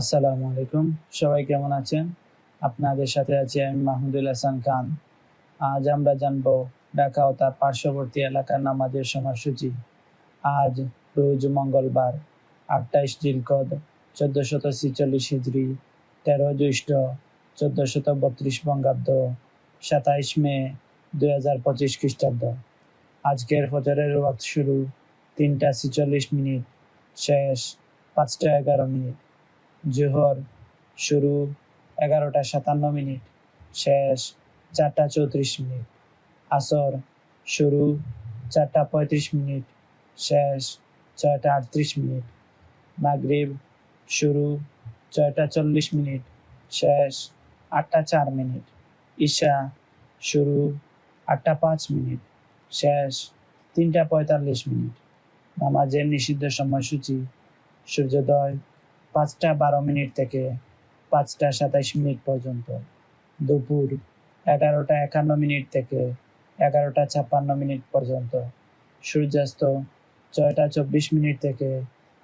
আসসালামু আলাইকুম। সবাই কেমন আছেন? আপনাদের সাথে আছি আমি মাহমুদুল হাসান খান। আজ আমরা জানব ঢাকা ও তার পার্শ্ববর্তী এলাকার নামাজের সময়সূচি। আজ রোজ মঙ্গলবার আটাইশ জিলকদ, চোদ্দশত ছিচল্লিশ হিজড়ি তেরো জ্যৈষ্ঠ, চোদ্দশত বত্রিশ বঙ্গাব্দ, সাতাইশ মে দুই হাজার পঁচিশ খ্রিস্টাব্দ। আজকের ফজরের ওয়াক্ত শুরু তিনটা ছিচল্লিশ মিনিট, শেষ পাঁচটা এগারো মিনিট। জোহর শুরু এগারোটা সাতান্ন মিনিট, শেষ চারটা চৌত্রিশ মিনিট, আসর শুরু চারটা পঁয়ত্রিশ মিনিট, শেষ ছয়টা আটত্রিশ মিনিট, মাগরিব শুরু ছয়টা চল্লিশ মিনিট, শেষ আটটা চার মিনিট, ঈশা শুরু আটটা পাঁচ মিনিট, শেষ তিনটা পঁয়তাল্লিশ মিনিট। নামাজের নিষিদ্ধ সময়সূচি, সূর্যোদয় পাঁচটা বারো মিনিট থেকে পাঁচটা সাতাইশ মিনিট পর্যন্ত। দুপুর এগারোটা একান্ন মিনিট থেকে এগারোটা ছাপ্পান্ন মিনিট পর্যন্ত। সূর্যাস্ত ছয়টা চব্বিশ মিনিট থেকে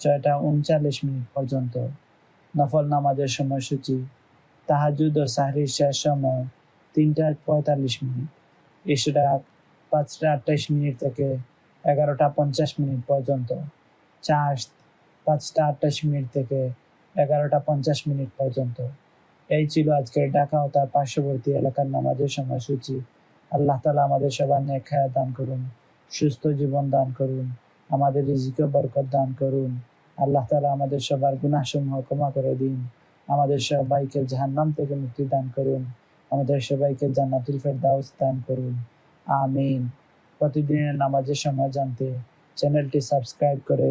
ছয়টা উনচাল্লিশ মিনিট পর্যন্ত। নফল নামাজের সময়সূচি তাহাজুদ ও সাহরির শেষ সময় তিনটা পঁয়তাল্লিশ মিনিট। ইশরাক পাঁচটা আটাইশ মিনিট থেকে এগারোটা পঞ্চাশ মিনিট পর্যন্ত। চাষ পাঁচটা আটাইশ মিনিট থেকে এগারোটা পঞ্চাশ মিনিট পর্যন্ত। এই ছিল আজকের ঢাকা ও তার পার্শ্ববর্তী এলাকার নামাজের সময়সূচি। আল্লাহ তালা আমাদের সবার নেক হায়াত দান করুন, সুস্থ জীবন দান করুন, আমাদের রিজিকে বরকত দান করুন। আল্লাহ তালা আমাদের সবার গুণাসমূহ ক্ষমা করে দিন। আমাদের সবাইকে জাহান্নাম থেকে মুক্তি দান করুন। আমাদের সবাইকে জান্নাতুল ফেরদাউস দান করুন। আমিন। প্রতিদিনের নামাজের সময় জানতে চ্যানেলটি সাবস্ক্রাইব করে